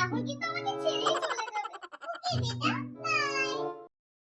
তখন কিন্তু আমাকে ছেড়েই চলে যাবে? ওকে বেটা